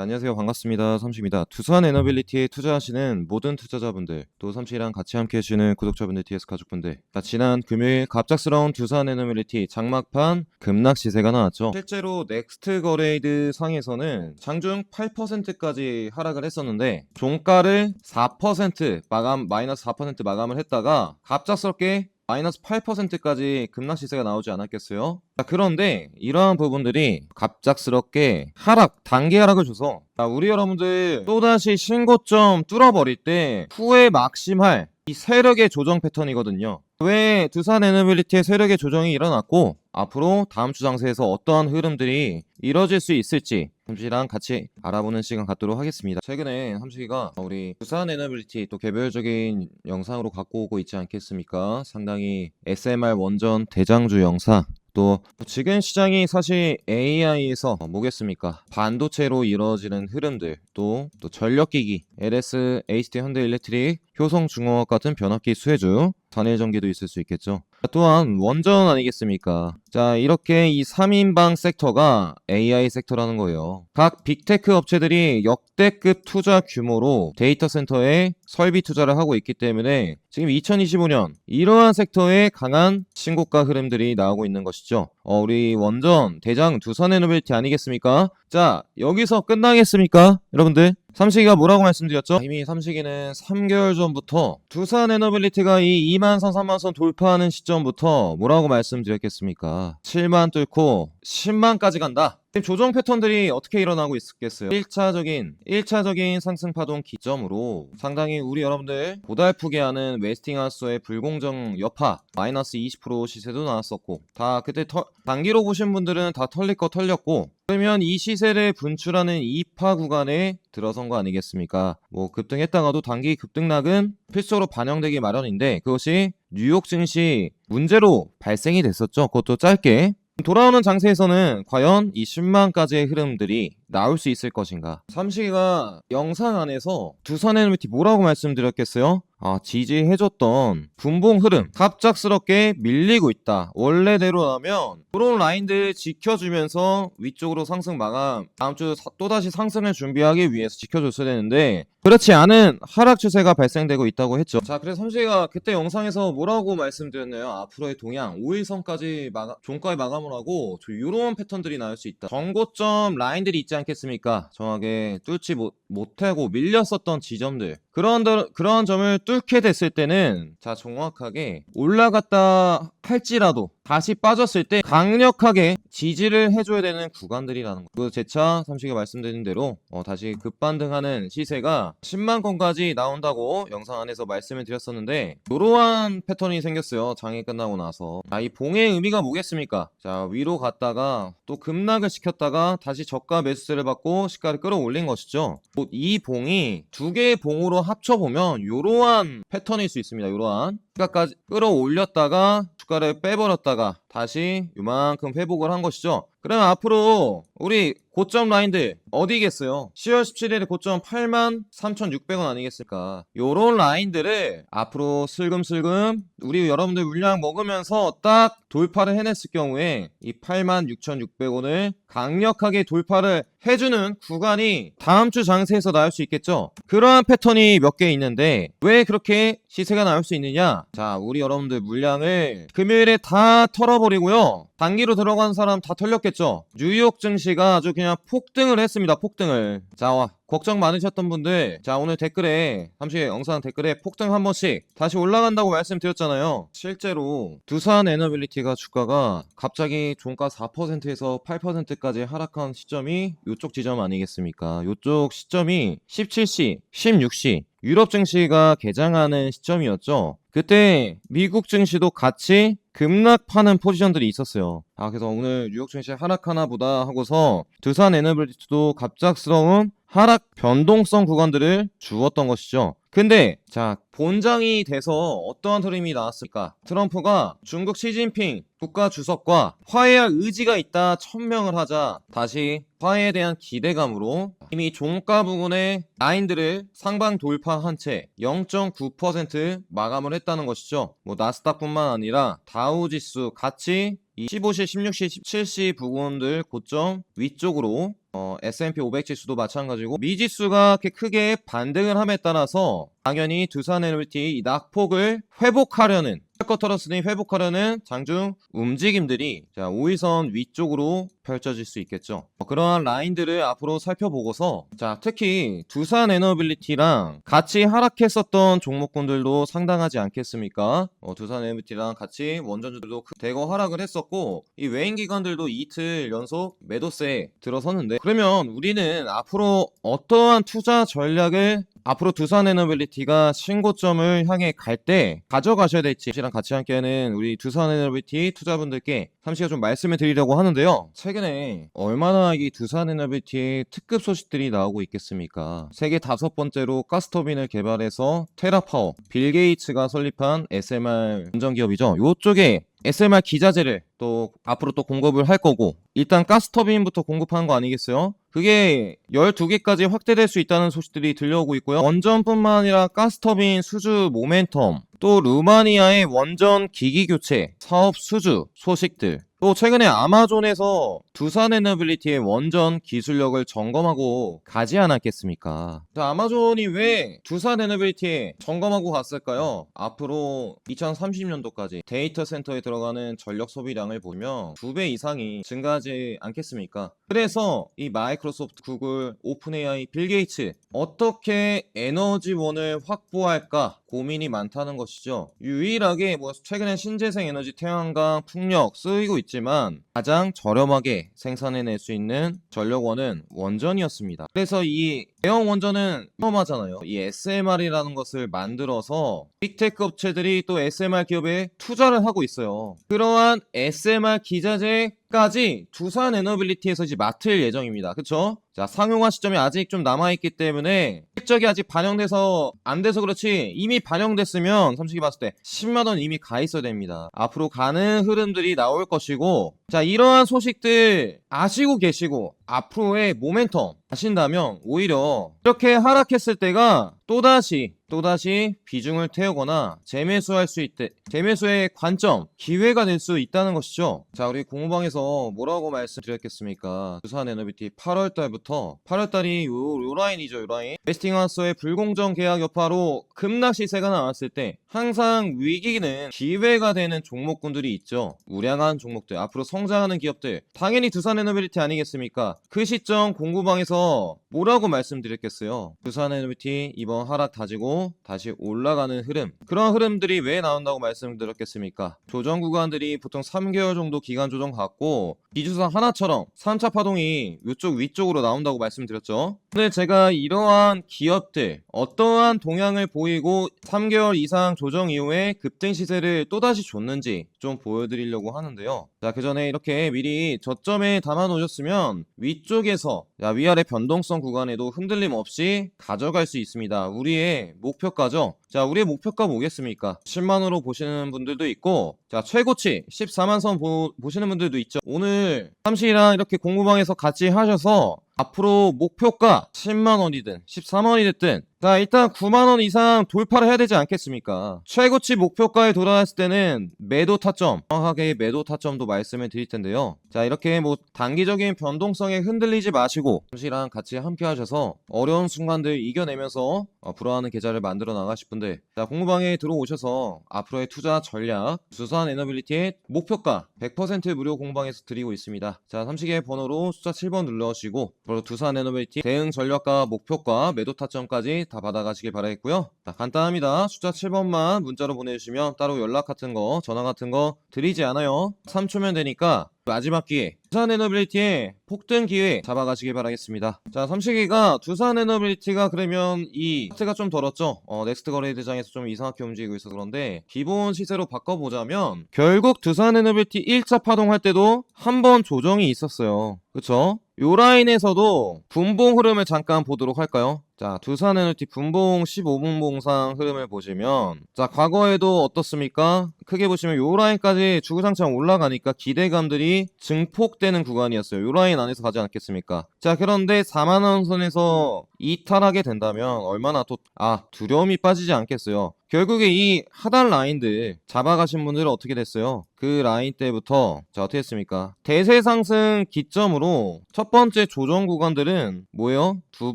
자, 안녕하세요. 반갑습니다. 삼식입니다. 두산 에너빌리티에 투자하시는 모든 투자자분들, 또 삼식이랑 같이 함께 해주시는 구독자분들, TS 가족분들. 자, 지난 금요일 갑작스러운 두산 에너빌리티 장막판 급락 시세가 나왔죠. 실제로 넥스트 거레이드 상에서는 장중 8%까지 하락을 했었는데, 종가를 4% 마감, 마이너스 4% 마감을 했다가 갑작스럽게 마이너스 8%까지 급락 시세가 나오지 않았겠어요? 자, 그런데 이러한 부분들이 갑작스럽게 하락, 단기 하락을 줘서 자, 우리 여러분들 또다시 신고점 뚫어버릴 때 후에 막심할 이 세력의 조정 패턴이거든요. 왜 두산 에너빌리티의 세력의 조정이 일어났고 앞으로 다음 주 장세에서 어떠한 흐름들이 이뤄질 수 있을지 삼식이랑 같이 알아보는 시간 갖도록 하겠습니다. 최근에 삼식이가 우리 두산 에너빌리티 또 개별적인 영상으로 갖고 오고 있지 않겠습니까? 상당히 SMR 원전 대장주 영상 또 지금 시장이 사실 AI에서 뭐겠습니까? 반도체로 이루어지는 흐름들 또, 또 전력기기 LS, HT 현대일렉트릭, 효성중공업 같은 변압기 수혜주 단일 전기도 있을 수 있겠죠. 또한 원전 아니겠습니까? 자 이렇게 이 3인방 섹터가 AI 섹터라는 거예요. 각 빅테크 업체들이 역대급 투자 규모로 데이터 센터에 설비 투자를 하고 있기 때문에 지금 2025년 이러한 섹터에 강한 신고가 흐름들이 나오고 있는 것이죠. 어, 우리 원전 대장 두산 에너빌티 아니겠습니까? 자 여기서 끝나겠습니까? 여러분들 삼식이가 뭐라고 말씀드렸죠? 이미 삼식이는 3개월 전부터 두산 에너빌리티가 이 2만 선, 3만 선 돌파하는 시점부터 뭐라고 말씀드렸겠습니까? 7만 뚫고 10만까지 간다. 지금 조정 패턴들이 어떻게 일어나고 있겠어요? 1차적인 1차적인 상승 파동 기점으로 상당히 우리 여러분들 고달프게 하는 웨스팅하우스의 불공정 여파 마이너스 20% 시세도 나왔었고 다 그때 터, 단기로 보신 분들은 다 털릴 거 털렸고 그러면 이 시세를 분출하는 이파 구간에 들어선 거 아니겠습니까? 뭐 급등했다가도 단기 급등락은 필수로 반영되기 마련인데 그것이 뉴욕 증시 문제로 발생이 됐었죠. 그것도 짧게 돌아오는 장세에서는 과연 이 10만까지의 흐름들이 나올 수 있을 것인가? 삼식이가 영상 안에서 두산 에너비티 뭐라고 말씀드렸겠어요? 아, 지지해줬던 분봉 흐름 갑작스럽게 밀리고 있다. 원래대로라면 그런 라인들 지켜주면서 위쪽으로 상승 마감 다음 주 사- 또다시 상승을 준비하기 위해서 지켜줬어야 되는데 그렇지 않은 하락 추세가 발생되고 있다고 했죠. 자, 그래서 삼식이가 그때 영상에서 뭐라고 말씀드렸나요? 앞으로의 동향 5일선까지 마감, 종가에 마감을 하고 저 이런 패턴들이 나올 수 있다. 정고점 라인들이 있지 않겠습니까? 정확하게 뚫지 못, 못하고 밀렸었던 지점들 그런 더- 그런 점을 뚫게 됐을 때는 자 정확하게 올라갔다 할지라도 다시 빠졌을 때 강력하게 지지를 해줘야 되는 구간들이라는 거. 그 제차 삼식이 말씀드린 대로 어, 다시 급반등하는 시세가 10만 건까지 나온다고 영상 안에서 말씀을 드렸었는데 이러한 패턴이 생겼어요. 장이 끝나고 나서. 자, 이 봉의 의미가 뭐겠습니까? 자 위로 갔다가 또 급락을 시켰다가 다시 저가 매수세를 받고 시가를 끌어올린 것이죠. 뭐이 봉이 두 개의 봉으로 합쳐보면 이러한 패턴일 수 있습니다. 이러한 시가까지 끌어올렸다가 주가를 빼버렸다가 다시 요만큼 회복을 한 것이죠. 그러면 앞으로 우리 고점 라인들 어디겠어요? 10월 17일에 고점 83,600원 아니겠습니까? 요런 라인들을 앞으로 슬금슬금 우리 여러분들 물량 먹으면서 딱 돌파를 해냈을 경우에 이 86,600원을 강력하게 돌파를 해주는 구간이 다음 주 장세에서 나올 수 있겠죠? 그러한 패턴이 몇 개 있는데 왜 그렇게 시세가 나올 수 있느냐? 자, 우리 여러분들 물량을 금요일에 다 털어 버리고요. 단기로 들어간 사람 다 털렸겠죠? 뉴욕 증시가 아주 그냥 폭등을 했습니다. 폭등을. 자, 와. 걱정 많으셨던 분들, 자, 오늘 댓글에, 잠시 영상 댓글에 폭등 한 번씩 다시 올라간다고 말씀드렸잖아요. 실제로, 두산 에너빌리티가 주가가 갑자기 종가 4%에서 8%까지 하락한 시점이 이쪽 지점 아니겠습니까? 이쪽 시점이 17시, 16시, 유럽 증시가 개장하는 시점이었죠. 그때 미국 증시도 같이 급락하는 포지션들이 있었어요. 아, 그래서 오늘 뉴욕 증시 하락하나 보다 하고서 두산 에너빌리티도 갑작스러운 하락 변동성 구간들을 주었던 것이죠. 근데 자 본장이 돼서 어떠한 흐름이 나왔을까? 트럼프가 중국 시진핑 국가 주석과 화해할 의지가 있다 천명을 하자 다시 화해에 대한 기대감으로 이미 종가 부근의 라인들을 상방 돌파한 채 0.9% 마감을 했다는 것이죠. 뭐 나스닥뿐만 아니라 다우지수 같이 이 15시, 16시, 17시 부근들 고점 위쪽으로 어, S&P 500 지수도 마찬가지고 미지수가 이렇게 크게 반등을 함에 따라서 당연히 두산 NLT 이 낙폭을 회복하려는 커터러스니 회복하려는 장중 움직임들이 자 5일선 위쪽으로 펼쳐질 수 있겠죠. 어, 그러한 라인들을 앞으로 살펴보고서 자 특히 두산 에너빌리티랑 같이 하락했었던 종목군들도 상당하지 않겠습니까? 어, 두산 에너빌리티랑 같이 원전주들도 크- 대거 하락을 했었고 이 외인 기관들도 이틀 연속 매도세에 들어섰는데 그러면 우리는 앞으로 어떠한 투자 전략을 앞으로 두산 에너빌리티가 신고점을 향해 갈 때 가져가셔야 될지 씨랑 같이 함께하는 우리 두산 에너빌리티 투자분들께 잠시가 좀 말씀을 드리려고 하는데요. 최근에 얼마나 이 두산 에너빌리티의 특급 소식들이 나오고 있겠습니까? 세계 다섯 번째로 가스터빈을 개발해서 테라파워, 빌 게이츠가 설립한 SMR 운전 기업이죠. 요쪽에 SMR 기자재를 또 앞으로 또 공급을 할 거고 일단 가스터빈부터 공급하는 거 아니겠어요? 그게 12개까지 확대될 수 있다는 소식들이 들려오고 있고요. 원전뿐만 아니라 가스터빈 수주 모멘텀, 또 루마니아의 원전 기기 교체, 사업 수주 소식들, 또 최근에 아마존에서 두산 에너빌리티의 원전 기술력을 점검하고 가지 않았겠습니까? 자, 아마존이 왜 두산 에너빌리티에 점검하고 갔을까요? 앞으로 2030년도까지 데이터 센터에 들어가는 전력 소비량을 보면 두 배 이상이 증가하지 않겠습니까? 그래서 이 마이크로소프트, 구글, 오픈 AI, 빌 게이츠 어떻게 에너지원을 확보할까 고민이 많다는 것이죠. 유일하게 뭐 최근에 신재생 에너지 태양광, 풍력 쓰이고 있지만 가장 저렴하게 생산해낼 수 있는 전력원은 원전이었습니다. 그래서 이 대형 원전은 위험하잖아요. 이 SMR이라는 것을 만들어서 빅테크 업체들이 또 SMR 기업에 투자를 하고 있어요. 그러한 SMR 기자재 까지 두산 에너빌리티에서 이제 맡을 예정입니다. 그쵸? 자, 상용화 시점이 아직 좀 남아있기 때문에 실적이 아직 반영돼서 안 돼서 그렇지 이미 반영됐으면 삼식이 봤을 때 10만원 이미 가 있어야 됩니다. 앞으로 가는 흐름들이 나올 것이고 자, 이러한 소식들 아시고 계시고 앞으로의 모멘텀 아신다면 오히려 이렇게 하락했을 때가 또다시 또다시 비중을 태우거나 재매수할 수 있대 재매수의 관점 기회가 될 수 있다는 것이죠. 자 우리 공부방에서 뭐라고 말씀드렸겠습니까? 두산 에너비티 8월 달부터 8월 달이 요, 요 라인이죠 요 라인 웨스팅하우스의 불공정 계약 여파로 급락 시세가 나왔을 때 항상 위기는 기회가 되는 종목군들이 있죠. 우량한 종목들 앞으로 성장하는 기업들 당연히 두산 에너비티 아니겠습니까? 그 시점 공구방에서 뭐라고 말씀드렸겠어요? 두산 에너비티 이번 하락 다지고 다시 올라가는 흐름 그런 흐름들이 왜 나온다고 말씀드렸겠습니까? 조정 구간들이 보통 3개월 정도 기간 조정 갖고 기주사 하나처럼 3차 파동이 이쪽 위쪽으로 나 온다고 말씀드렸죠. 근데 제가 이러한 기업들 어떠한 동향을 보이고 3개월 이상 조정 이후에 급등 시세를 또다시 줬는지 좀 보여드리려고 하는데요. 자, 그 전에 이렇게 미리 저점에 담아 놓으셨으면 위쪽에서 자, 위아래 변동성 구간에도 흔들림 없이 가져갈 수 있습니다. 우리의 목표가죠. 자, 우리의 목표가 뭐겠습니까? 10만으로 보시는 분들도 있고, 자, 최고치 14만 선 보, 보시는 분들도 있죠. 오늘 삼시랑 이렇게 공부방에서 같이 하셔서 앞으로 목표가 10만 원이든 13만 원이 됐든 자 일단 9만 원 이상 돌파를 해야 되지 않겠습니까? 최고치 목표가에 돌아왔을 때는 매도 타점 정확하게 매도 타점도 말씀을 드릴 텐데요. 자 이렇게 뭐 단기적인 변동성에 흔들리지 마시고 잠시랑 같이 함께 하셔서 어려운 순간들 이겨내면서 어, 불어하는 계좌를 만들어 나가실 분들 자 공부방에 들어오셔서 앞으로의 투자 전략 두산 에너빌리티의 목표가 100% 무료 공방에서 드리고 있습니다. 자 삼식의 번호로 숫자 7번 눌러주시고 바로 두산 에너빌리티 대응 전략과 목표가 매도 타점까지 다 받아가시길 바라겠고요. 자, 간단합니다. 숫자 7번만 문자로 보내주시면 따로 연락 같은 거, 전화 같은 거 드리지 않아요. 3초면 되니까 마지막 기회 두산 에너빌리티의 폭등 기회 잡아가시길 바라겠습니다. 자, 삼식이가 두산 에너빌리티가 그러면 이 차트가 좀 덜었죠. 어, 넥스트 거래 대장에서 좀 이상하게 움직이고 있어서 그런데 기본 시세로 바꿔보자면 결국 두산 에너빌리티 1차 파동할 때도 한 번 조정이 있었어요. 그쵸? 요 라인에서도 분봉 흐름을 잠깐 보도록 할까요? 자, 두산 에너지 분봉 15분 봉상 흐름을 보시면 자, 과거에도 어떻습니까? 크게 보시면 요 라인까지 주구장창 올라가니까 기대감들이 증폭되는 구간이었어요. 요 라인 안에서 가지 않겠습니까? 자, 그런데 4만원 선에서 이탈하게 된다면 얼마나 또, 아, 두려움이 빠지지 않겠어요. 결국에 이 하단 라인들 잡아가신 분들은 어떻게 됐어요? 그 라인 때부터 자 어떻게 했습니까? 대세 상승 기점으로 첫 번째 조정 구간들은 뭐예요? 두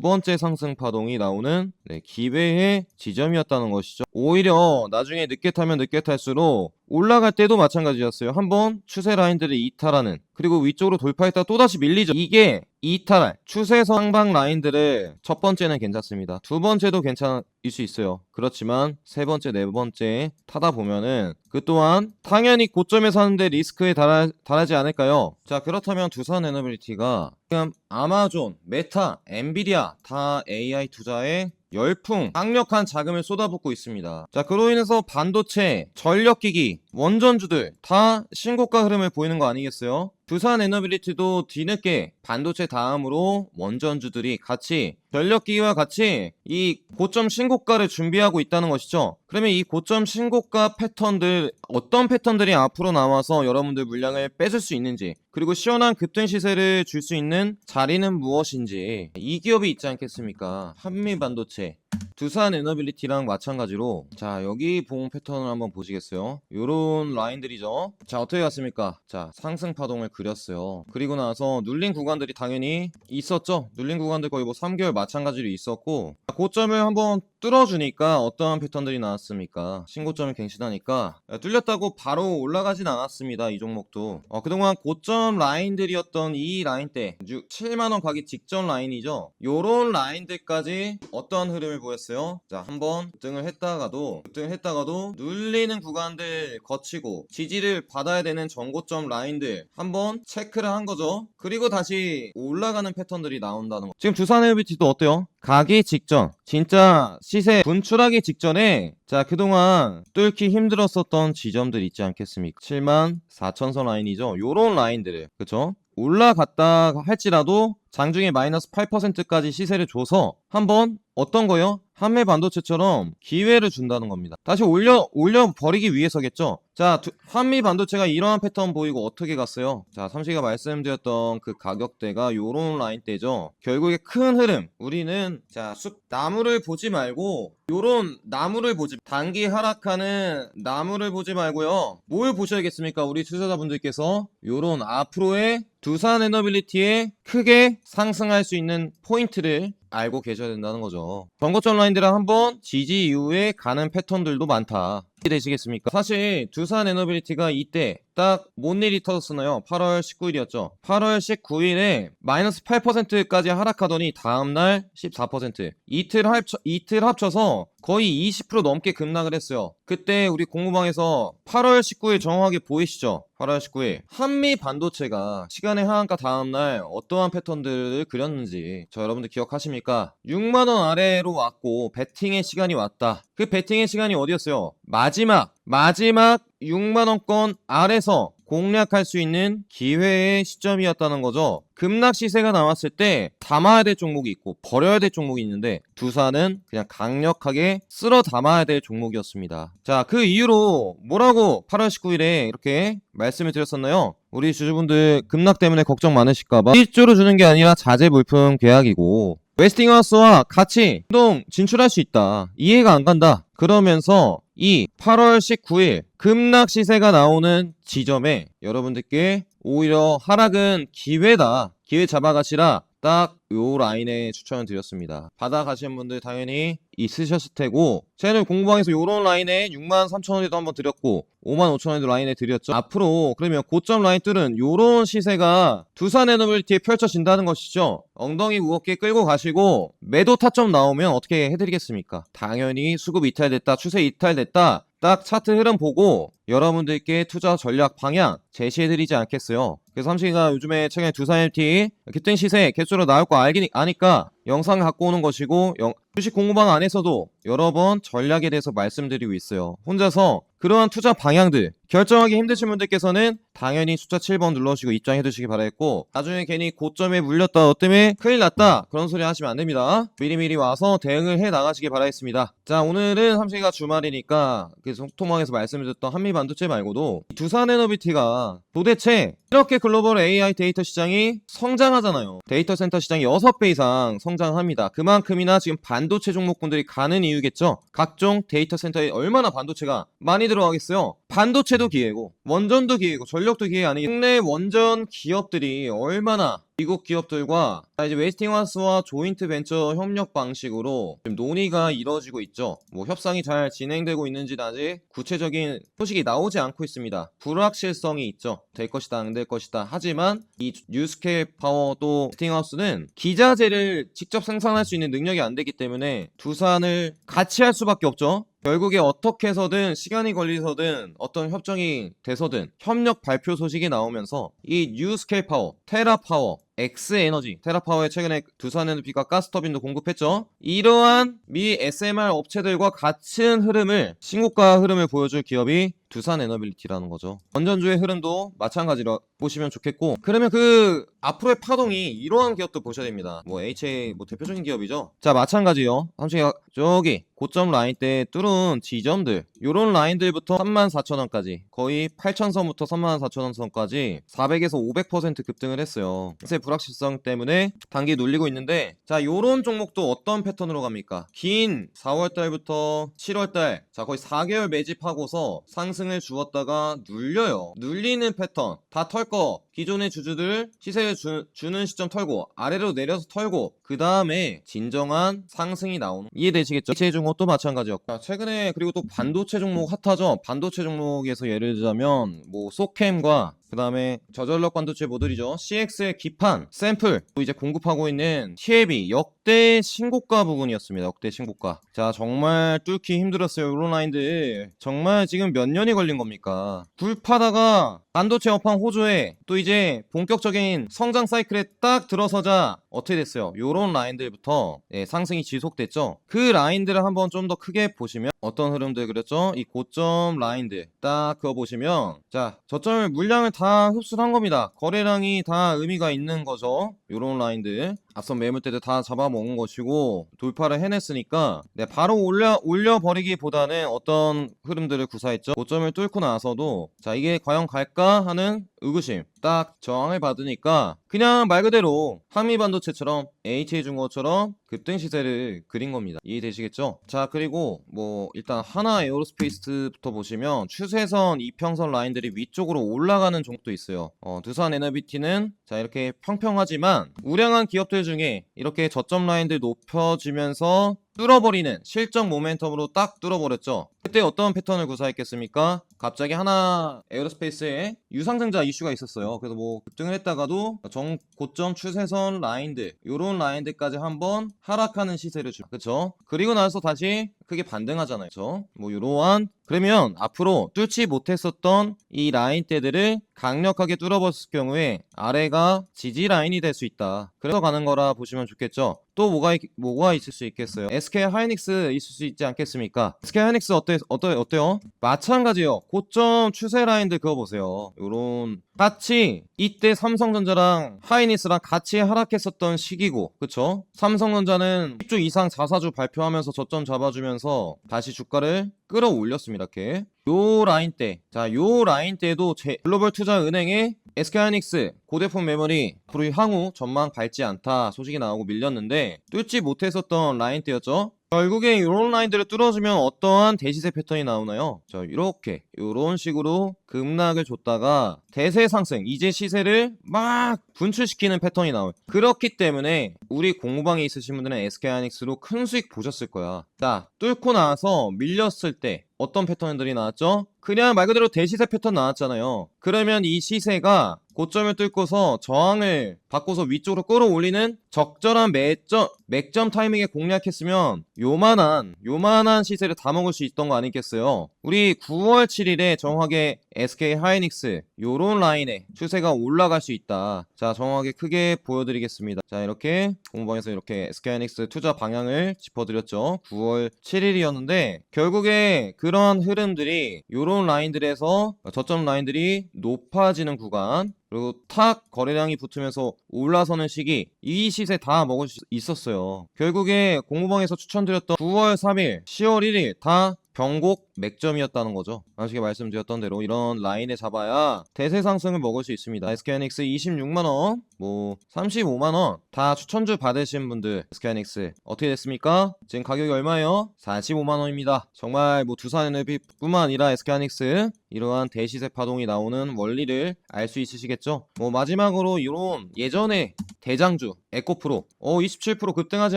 번째 상승 파동이 나오는 네, 기회의 지점이었다는 것이죠. 오히려 나중에 늦게 타면 늦게 탈수록 올라갈 때도 마찬가지였어요. 한번 추세 라인들을 이탈하는 그리고 위쪽으로 돌파했다 또다시 밀리죠. 이게 이탈할 추세 상방 라인들을 첫 번째는 괜찮습니다. 두 번째도 괜찮을 수 있어요. 그렇지만 세 번째, 네 번째 타다 보면은 그 또한 당연히 고점에 사는데 리스크에 달하, 달하지 않을까요? 자 그렇다면 두산 에너빌리티가 지금 아마존, 메타, 엔비디아 다 AI 투자에 열풍, 강력한 자금을 쏟아붓고 있습니다. 자, 그로 인해서 반도체, 전력기기, 원전주들 다 신고가 흐름을 보이는 거 아니겠어요? 두산 에너빌리티도 뒤늦게 반도체 다음으로 원전주들이 같이 전력기기와 같이 이 고점 신고가를 준비하고 있다는 것이죠. 그러면 이 고점 신고가 패턴들 어떤 패턴들이 앞으로 나와서 여러분들 물량을 뺏을 수 있는지 그리고 시원한 급등 시세를 줄 수 있는 자리는 무엇인지 이 기업이 있지 않겠습니까? 한미 반도체 두산 에너빌리티랑 마찬가지로. 자 여기 봉 패턴을 한번 보시겠어요? 요런 라인들이죠. 자 어떻게 갔습니까? 자 상승 파동을 그렸어요. 그리고 나서 눌린 구간들이 당연히 있었죠? 눌린 구간들 거의 뭐 3개월 마찬가지로 있었고 자, 고점을 한번 뚫어주니까 어떠한 패턴들이 나왔습니까? 신고점을 갱신하니까. 야, 뚫렸다고 바로 올라가진 않았습니다 이 종목도. 어, 그동안 고점 라인들이었던 이 라인대 7만원 가기 직전 라인이죠. 요런 라인들까지 어떤 흐름을 보였어요? 자 한번 급등을 했다가도 급등을 했다가도 눌리는 구간들 거치고 지지를 받아야 되는 전고점 라인들 한번 체크를 한 거죠. 그리고 다시 올라가는 패턴들이 나온다는 거. 지금 두산 에어비티도 어때요? 가기 직전. 진짜 시세 분출하기 직전에 자 그동안 뚫기 힘들었었던 지점들 있지 않겠습니까? 7만 4천선 라인이죠. 요런 라인들을 그쵸? 올라갔다 할지라도 장중에 마이너스 8%까지 시세를 줘서 한번 어떤 거요? 한매 반도체처럼 기회를 준다는 겁니다. 다시 올려 올려 버리기 위해서겠죠. 자, 두- 한미 반도체가 이러한 패턴 보이고 어떻게 갔어요? 자, 삼시가 말씀드렸던 그 가격대가 요런 라인대죠. 결국에 큰 흐름. 우리는 자, 숲 나무를 보지 말고 요런 나무를 보지 단기 하락하는 나무를 보지 말고요. 뭘 보셔야겠습니까? 우리 투자자분들께서 요런 앞으로의 두산 에너빌리티에 크게 상승할 수 있는 포인트를 알고 계셔야 된다는 거죠. 전고점 라인들은 한번 지지 이후에 가는 패턴들도 많다. 되시겠습니까? 사실 두산 에너빌리티가 이때 딱 뭔 일이 터졌었나요? 8월 19일이었죠. 8월 19일에 마이너스 8%까지 하락하더니 다음날 14% 이틀 합쳐 이틀 합쳐서 거의 20% 넘게 급락을 했어요. 그때 우리 공무방에서 8월 19일 정확하게 보이시죠? 8월 19일 한미 반도체가 시간의 하한가 다음날 어떠한 패턴들을 그렸는지 저 여러분들 기억하십니까? 6만 원 아래로 왔고 베팅의 시간이 왔다. 그 베팅의 시간이 어디였어요? 마 지막 마지막 6만 원권 아래서 공략할 수 있는 기회의 시점이었다는 거죠. 급락 시세가 나왔을 때 담아야 될 종목이 있고 버려야 될 종목이 있는데 두산은 그냥 강력하게 쓸어 담아야 될 종목이었습니다. 자, 그 이유로 뭐라고 8월 19일에 이렇게 말씀을 드렸었나요? 우리 주주분들 급락 때문에 걱정 많으실까봐 실조로 주는 게 아니라 자재 물품 계약이고 웨스팅하우스와 같이 운동 진출할 수 있다. 이해가 안 간다. 그러면서 이 8월 19일 급락 시세가 나오는 지점에 여러분들께 오히려 하락은 기회다. 기회 잡아가시라. 딱요 라인에 추천을 드렸습니다. 받아가시는 분들 당연히 있으셨을 테고 채널 공부방에서 요런 라인에 6만 3천 원에도 한번 드렸고 5만 5천 원에도 라인에 드렸죠. 앞으로 그러면 고점 라인 뚫은 요런 시세가 두산 에너빌리티에 펼쳐진다는 것이죠. 엉덩이 무겁게 끌고 가시고 매도 타점 나오면 어떻게 해드리겠습니까? 당연히 수급 이탈됐다, 추세 이탈됐다. 딱 차트 흐름 보고 여러분들께 투자 전략 방향 제시해드리지 않겠어요. 그래서 삼식이가 요즘에 최근에 두산 MT 기뜬 시세 개수로 나올 거 알기, 아니까 영상 갖고 오는 것이고 영- 주식 공부방 안에서도 여러 번 전략에 대해서 말씀드리고 있어요. 혼자서 그러한 투자 방향들 결정하기 힘드신 분들께서는 당연히 숫자 7번 눌러주시고 입장해 두시기 바라겠고 나중에 괜히 고점에 물렸다 너 때문에 큰일 났다 그런 소리 하시면 안 됩니다. 미리미리 와서 대응을 해 나가시기 바라겠습니다. 자 오늘은 삼시가 주말이니까 그 소통망에서 말씀드렸던 한미 반도체 말고도 두산 에너비티가 도대체 이렇게 글로벌 AI 데이터 시장이 성장하잖아요. 데이터 센터 시장이 6배 이상 성 상장합니다. 그만큼이나 지금 반도체 종목군들이 가는 이유겠죠. 각종 데이터 센터에 얼마나 반도체가 많이 들어가겠어요. 반도체도 기회고 원전도 기회고 전력도 기회 아니 국내 원전 기업들이 얼마나 미국 기업들과 자, 이제 웨스팅하우스와 조인트 벤처 협력 방식으로 지금 논의가 이루어지고 있죠. 뭐 협상이 잘 진행되고 있는지는 아직 구체적인 소식이 나오지 않고 있습니다. 불확실성이 있죠. 될 것이다, 안 될 것이다. 하지만 이 뉴스케일 파워 또 웨스팅하우스는 기자재를 직접 생산할 수 있는 능력이 안 되기 때문에 두산을 같이 할 수밖에 없죠. 결국에 어떻게 해서든 시간이 걸리서든 어떤 협정이 돼서든 협력 발표 소식이 나오면서 이 뉴스케일 파워, 테라 파워, 엑스 에너지, 테라 파워에 최근에 두산 에너비가 가스터빈도 공급했죠. 이러한 미 SMR 업체들과 같은 흐름을 신고가 흐름을 보여줄 기업이 두산 에너빌리티라는 거죠. 원전주의 흐름도 마찬가지로 보시면 좋겠고 그러면 그 앞으로의 파동이 이러한 기업도 보셔야 됩니다. 뭐 HA 뭐 대표적인 기업이죠. 자 마찬가지요. 삼성이 저기 고점 라인 때 뚫은 지점들 요런 라인들부터 34,000원까지 거의 8,000선부터 34,000원선까지 400에서 500% 급등을 했어요. 세 불확실성 때문에 단기 눌리고 있는데 자 요런 종목도 어떤 패턴으로 갑니까? 긴 4월달부터 7월달 자 거의 4개월 매집하고서 상승을 주었다가 눌려요. 눌리는 패턴 다 털거 기존의 주주들 시세를 주, 주는 시점 털고 아래로 내려서 털고 그 다음에 진정한 상승이 나오는 이해되시겠죠? 체 종목도 마찬가지였고 자, 최근에 그리고 또 반도체 종목 핫하죠? 반도체 종목에서 예를 들자면 뭐 소캠과 그 다음에 저전력 반도체 모듈이죠. CX의 기판, 샘플, 또 이제 공급하고 있는 TLB 역대 신고가 부분이었습니다. 역대 신고가. 자, 정말 뚫기 힘들었어요. 이런 라인들. 정말 지금 몇 년이 걸린 겁니까? 불파다가 반도체 업황 호조에 또 이제 본격적인 성장 사이클에 딱 들어서자 어떻게 됐어요? 요런 라인들부터 예, 상승이 지속됐죠. 그 라인들을 한번 좀 더 크게 보시면 어떤 흐름들 그랬죠? 이 고점 라인들 딱 그거 보시면 자 저점을 물량을 다 흡수한 겁니다. 거래량이 다 의미가 있는 거죠. 요런 라인들 앞선 매물대들 다 잡아먹은 것이고 돌파를 해냈으니까 네, 바로 올려 올려버리기보다는 어떤 흐름들을 구사했죠. 고점을 뚫고 나서도 자 이게 과연 갈까 하는 의구심 딱 저항을 받으니까 그냥 말 그대로 한미반도체처럼 HA중공업처럼 급등 시세를 그린 겁니다. 이해되시겠죠? 자 그리고 뭐 일단 하나 에어로스페이스부터 보시면 추세선 이평선 라인들이 위쪽으로 올라가는 종목도 있어요. 어, 두산 에너비티는 자 이렇게 평평하지만 우량한 기업들 중에 이렇게 저점 라인들 높여지면서 뚫어버리는 실적 모멘텀으로 딱 뚫어버렸죠. 그때 어떤 패턴을 구사했겠습니까? 갑자기 하나 에어로스페이스에 유상증자 이슈가 있었어요. 그래서 뭐 급등을 했다가도 정 고점 추세선 라인들 요런 라인들까지 한번 하락하는 시세를 주. 그쵸? 그리고 나서 다시 크게 반등하잖아요. 그쵸? 뭐 요러한 그러면 앞으로 뚫지 못했었던 이 라인대들을 강력하게 뚫어버렸을 경우에 아래가 지지 라인이 될 수 있다. 그래서 가는 거라 보시면 좋겠죠. 또 뭐가 있, 뭐가 있을 수 있겠어요? SK 하이닉스 있을 수 있지 않겠습니까? SK 하이닉스 어때 어때 어때요? 마찬가지요. 고점 추세 라인들 그거 보세요. 요런 같이 이때 삼성전자랑 하이닉스랑 같이 하락했었던 시기고 그쵸? 삼성전자는 10주 이상 자사주 발표하면서 저점 잡아주면서 다시 주가를 끌어올렸습니다. 이렇게 요 라인 때, 자, 요 라인 때도 제 글로벌 투자 은행의 SK하이닉스 고대품 메모리 앞으로 향후 전망 밝지 않다 소식이 나오고 밀렸는데 뚫지 못했었던 라인 때였죠. 결국에 이런 라인들을 뚫어주면 어떠한 대시세 패턴이 나오나요? 자, 이렇게 이런 식으로 급락을 줬다가 대세 상승, 이제 시세를 막 분출시키는 패턴이 나와요. 그렇기 때문에 우리 공부방에 있으신 분들은 SK하이닉스로 큰 수익 보셨을 거야. 자, 뚫고 나서 밀렸을 때 어떤 패턴들이 나왔죠? 그냥 말 그대로 대시세 패턴 나왔잖아요. 그러면 이 시세가 고점을 뚫고서 저항을 바꿔서 위쪽으로 끌어올리는 적절한 매점, 맥점 타이밍에 공략했으면 요만한 요만한 시세를 다 먹을 수 있던 거 아니겠어요? 우리 9월 7일에 정확하게 SK 하이닉스 요런 라인에 추세가 올라갈 수 있다. 자 정확하게 크게 보여드리겠습니다. 자 이렇게 공방에서 이렇게 SK 하이닉스 투자 방향을 짚어드렸죠. 9월 7일이었는데 결국에 그런 흐름들이 요런 라인들에서 저점 라인들이 높아지는 구간 그리고 탁 거래량이 붙으면서 올라서는 시기 이 시세 다 먹을 수 있었어요. 결국에 공무방에서 추천드렸던 9월 3일, 10월 1일 다 병곡 맥점이었다는 거죠. 아시게 말씀드렸던 대로 이런 라인에 잡아야 대세 상승을 먹을 수 있습니다. SK하이닉스 26만 원뭐 35만원 다 추천주 받으신 분들 스카이닉스 어떻게 됐습니까? 지금 가격이 얼마예요? 45만원입니다 정말 뭐 두산 에너비뿐만 아니라 SK하이닉스 이러한 대시세 파동이 나오는 원리를 알 수 있으시겠죠? 뭐 마지막으로 이런 예전에 대장주 에코프로 어 27% 급등하지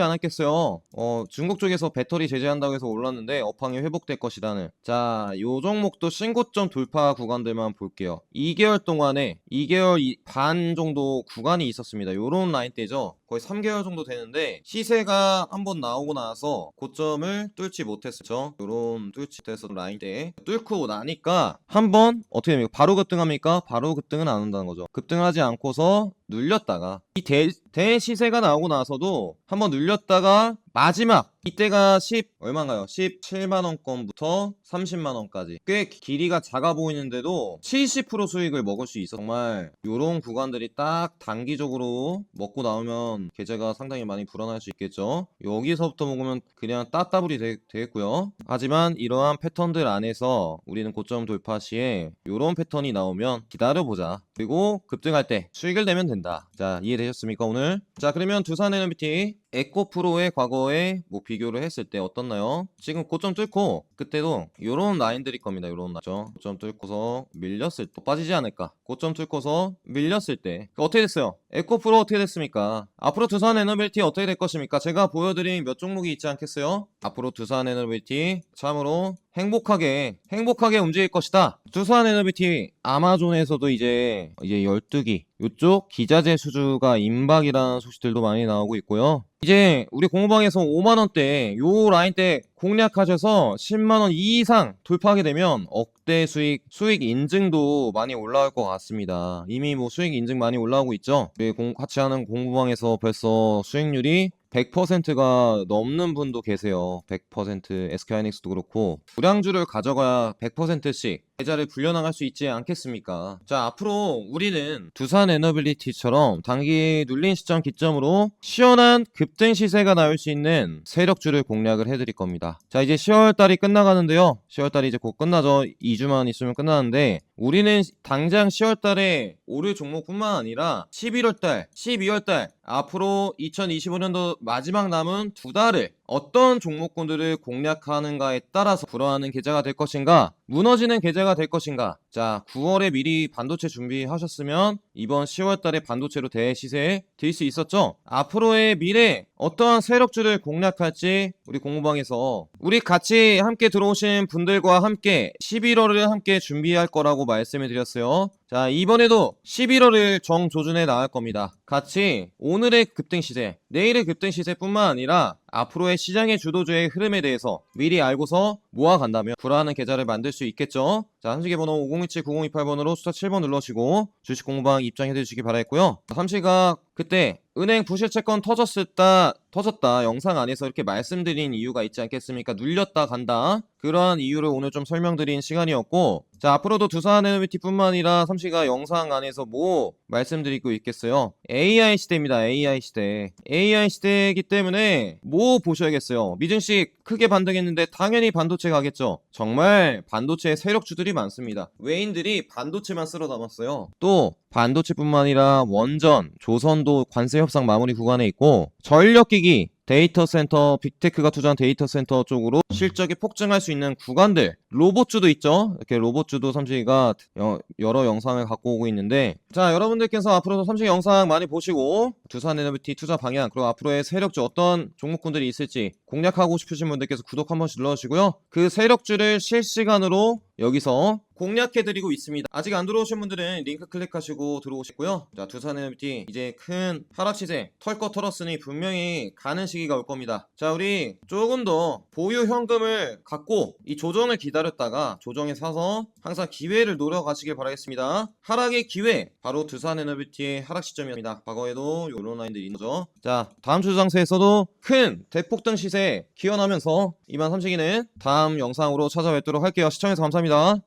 않았겠어요. 어 중국 쪽에서 배터리 제재한다고 해서 올랐는데 업황이 회복될 것이라는 자요 종목도 신고점 돌파 구간들만 볼게요. 2개월 동안에 2개월 이- 반 정도 구간 이 있었습니다. 요런 라인대죠. 거의 3개월 정도 되는데 시세가 한번 나오고 나서 고점을 뚫지 못했었죠. 요런 뚫지 못했었던 라인대 뚫고 나니까 한번 어떻게 됩니까? 바로 급등합니까? 바로 급등은 안 한다는 거죠. 급등하지 않고서 눌렸다가 이 대, 대시세가 나오고 나서도 한번 눌렸다가 마지막. 이때가 10 얼마인가요? 17만 원권부터 30만 원까지. 꽤 길이가 작아 보이는데도 70% 수익을 먹을 수 있어. 정말 요런 구간들이 딱 단기적으로 먹고 나오면 계좌가 상당히 많이 불어날 수 있겠죠? 여기서부터 먹으면 그냥 따따블이 되, 되겠고요. 하지만 이러한 패턴들 안에서 우리는 고점 돌파 시에 요런 패턴이 나오면 기다려보자. 그리고 급등할 때 수익을 내면 된다. 자 이해되셨습니까 오늘? 자 그러면 두산 에너비티 에코 프로의 과거에 뭐 비교를 했을 때 어떻나요? 지금 고점 뚫고 그때도 요런 라인들일 겁니다. 요런 라죠. 고점 뚫고서 밀렸을 때 빠지지 않을까? 고점 뚫고서 밀렸을 때 어떻게 됐어요? 에코 프로 어떻게 됐습니까? 앞으로 두산 에너빌티 어떻게 될 것입니까? 제가 보여드린 몇 종목이 있지 않겠어요? 앞으로 두산 에너빌티 참으로 행복하게 행복하게 움직일 것이다. 두산 에너비티 아마존에서도 이제 이제 12기 요쪽 기자재 수주가 임박이라는 소식들도 많이 나오고 있고요. 이제 우리 공부방에서 5만 원대 요 라인 때 공략하셔서 10만 원 이상 돌파하게 되면 억대 수익 수익 인증도 많이 올라올 것 같습니다. 이미 뭐 수익 인증 많이 올라오고 있죠. 우리 공, 같이 하는 공부방에서 벌써 수익률이 100%가 넘는 분도 계세요. 100% SK하이닉스도 그렇고 우량주를 가져가야 100%씩 계좌를 불려나갈 수 있지 않겠습니까? 자 앞으로 우리는 두산 에너빌리티처럼 단기 눌린 시점 기점으로 시원한 급등 시세가 나올 수 있는 세력주를 공략을 해드릴 겁니다. 자 이제 10월달이 끝나가는데요. 10월달이 이제 곧 끝나죠. 2주만 있으면 끝나는데 우리는 당장 10월 달에 오를 종목뿐만 아니라 11월 달, 12월 달 앞으로 2025년도 마지막 남은 두 달을 어떤 종목군들을 공략하는가에 따라서 불어하는 계좌가 될 것인가, 무너지는 계좌가 될 것인가. 자, 9월에 미리 반도체 준비하셨으면 이번 10월 달에 반도체로 대시세에 들 수 있었죠. 앞으로의 미래 어떠한 세력주를 공략할지 우리 공부방에서 우리 같이 함께 들어오신 분들과 함께 11월을 함께 준비할 거라고 말씀을 드렸어요. 자, 이번에도 11월을 정조준해 나갈 겁니다. 같이 오늘의 급등 시세, 내일의 급등 시세뿐만 아니라 앞으로의 시장의 주도주의 흐름에 대해서 미리 알고서 모아간다면 불안한 계좌를 만들 수 있겠죠. 자, 한식의 번호 5027-9028번으로 숫자 7번 눌러주시고 주식 공부방 입장해 주시기 바라겠고요. 삼시가 그때 은행 부실 채권 터졌었다 터졌다 영상 안에서 이렇게 말씀드린 이유가 있지 않겠습니까? 눌렸다 간다 그러한 이유를 오늘 좀 설명드린 시간이었고 자 앞으로도 두산 에너비티뿐만 아니라 삼시가 영상 안에서 뭐 말씀드리고 있겠어요? AI 시대입니다. AI 시대. AI 시대이기 때문에 뭐 보셔야겠어요. 미증식 크게 반등했는데 당연히 반도체 가겠죠. 정말 반도체 세력주들이 많습니다. 외인들이 반도체만 쓸어 담았어요. 또 반도체뿐만 아니라 원전, 조선도 관세 협상 마무리 구간에 있고 전력기기 데이터 센터, 빅테크가 투자한 데이터 센터 쪽으로 실적이 폭증할 수 있는 구간들, 로봇주도 있죠. 이렇게 로봇주도 삼식이가 여- 여러 영상을 갖고 오고 있는데, 자, 여러분들께서 앞으로도 삼식 영상 많이 보시고, 두산 에너비티 투자 방향, 그리고 앞으로의 세력주 어떤 종목군들이 있을지 공략하고 싶으신 분들께서 구독 한 번씩 눌러주시고요. 그 세력주를 실시간으로 여기서 공략해드리고 있습니다. 아직 안 들어오신 분들은 링크 클릭하시고 들어오시고요. 자, 두산 에너비티 이제 큰 하락 시세 털거 털었으니 분명히 가는 시기 가 올 겁니다. 자, 우리 조금 더 보유 현금을 갖고 이 조정을 기다렸다가 조정에 사서 항상 기회를 노려가시길 바라겠습니다. 하락의 기회 바로 두산 에너비티의 하락 시점입니다. 과거에도 요런 라인들이 있죠. 자, 다음 주 장세에서도 큰 대폭등 시세 기원하면서 이만 삼식이는 다음 영상으로 찾아뵙도록 할게요. 시청해서 감사합니다.